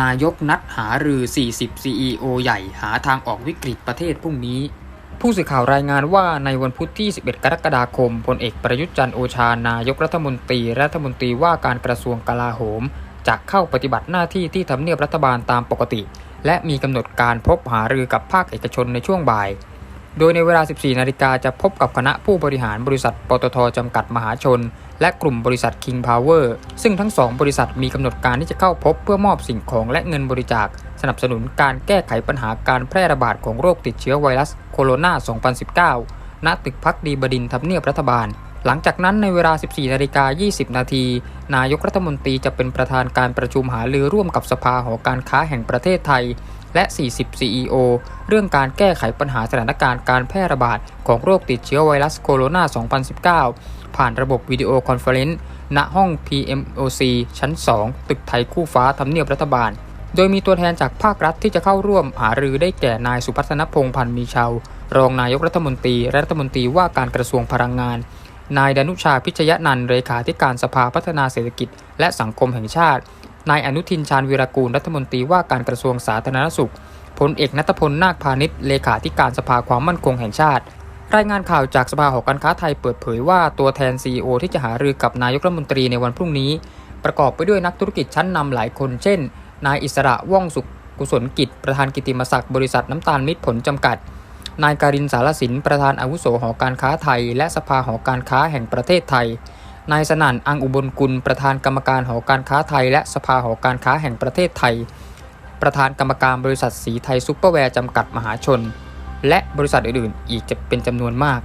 นายกนัดหารือ 40 CEO ใหญ่หาทางออกวิกฤตประเทศพรุ่งนี้ ผู้สื่อข่าวรายงานว่าในวันพุธที่ 11 กรกฎาคม พลเอกประยุทธ์จันทร์โอชา นายกรัฐมนตรี รัฐมนตรีว่าการกระทรวงกลาโหม จะเข้าปฏิบัติหน้าที่ที่ทำเนียบรัฐบาลตามปกติ และมีกำหนดการพบหารือกับภาคเอกชนในช่วงบ่าย โดยในเวลา 14 นาฬิกาจะพบกับคณะผู้บริหารบริษัท ปตทจำกัดมหาชน และกลุ่มบริษัท King Power ซึ่งทั้งสองบริษัทมีกำหนดการที่จะเข้าพบเพื่อมอบสิ่งของและเงินบริจาค สนับสนุนการแก้ไขปัญหาการแพร่ระบาดของโรคติดเชื้อไวรัสโคโรนา 2019 ณ ตึกพักดีบดินทร์ทำเนียบรัฐบาล หลังจากนั้นในเวลา 14 นาฬิกา 20 นาที นายกรัฐมนตรีจะเป็นประธานการประชุมหารือร่วมกับสภาหอการค้าแห่งประเทศไทย และ 40 CEO เรื่องการแก้ไขปัญหาสถานการณ์การแพร่ระบาดของโรคติดเชื้อไวรัสโคโรนา 2019 ผ่านระบบวิดีโอคอนเฟอเรนซ์ณห้อง PMOC ชั้น 2 ตึกไทยคู่ฟ้าทำเนียบรัฐบาล โดยมีตัวแทนจากภาครัฐที่จะเข้าร่วมหารือได้แก่นายสุพัฒนพงษ์พันธ์มีชาวรองนายกรัฐมนตรีและรัฐมนตรีว่าการกระทรวงพลังงานนายดนุชาพิชยนันท์เลขาธิการสภาพัฒนาเศรษฐกิจ และสังคมแห่งชาติ นายอนุทินชาญวีรกูลรัฐมนตรีว่าการกระทรวงสาธารณสุขพลเอกนัทพลนาคพาณิชย์เลขาธิการสภาความมั่นคงแห่งชาติ รายงานข่าวจากสภาหอการค้าไทยเปิดเผยว่าตัวแทน CEO ที่จะหารือกับนายกรัฐมนตรีในวันพรุ่งนี้ ประกอบไปด้วยนักธุรกิจชั้นนำหลายคน เช่น นายอิสระว่องสุขกุศลกิจ ประธานกิตติมศักดิ์บริษัทน้ำตาลมิตรผลจำกัด นายการินสารสินประธานอาวุโสหอการค้าไทย และสภาหอการค้าแห่งประเทศไทย นายสนั่นอังอุบลกุลประธานกรรมการหอการค้าไทย และสภาหอการค้าแห่งประเทศไทย ประธานกรรมการบริษัทสีไทยซุปเปอร์แวร์จำกัดมหาชน และบริษัทอื่นๆ อีกจะเป็นจำนวนมาก